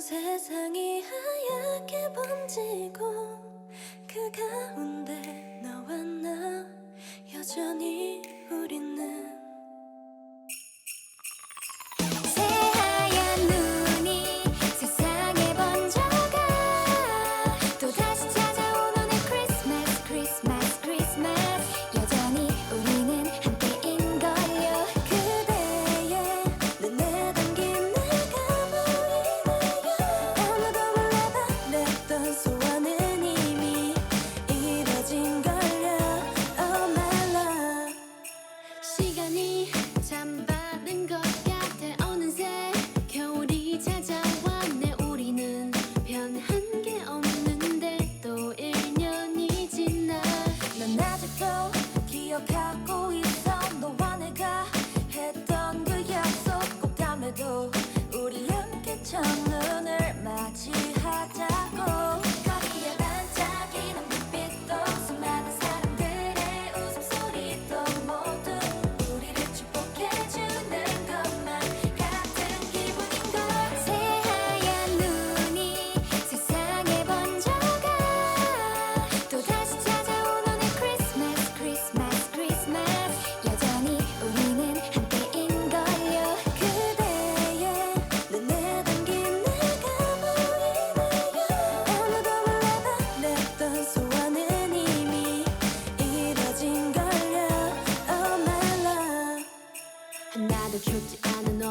세상이 하얗게 번지고 그 가운데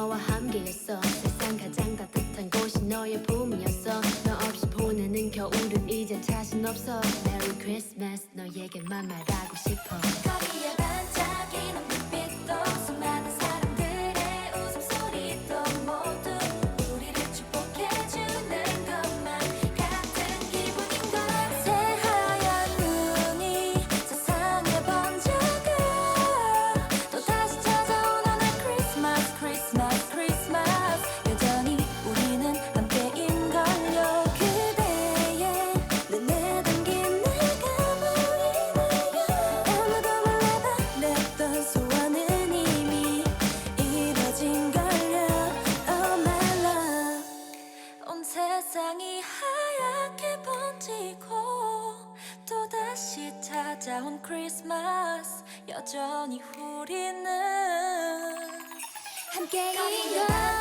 너와 함께였어. 세상 가장 따뜻한 곳이 너의 품이었어. 너 없이 보내는 겨울은 이제 자신 없어. 메리 크리스마스 너에게만 말하고 싶어. 찾아온 크리스마스 여전히 우리는 함께이요.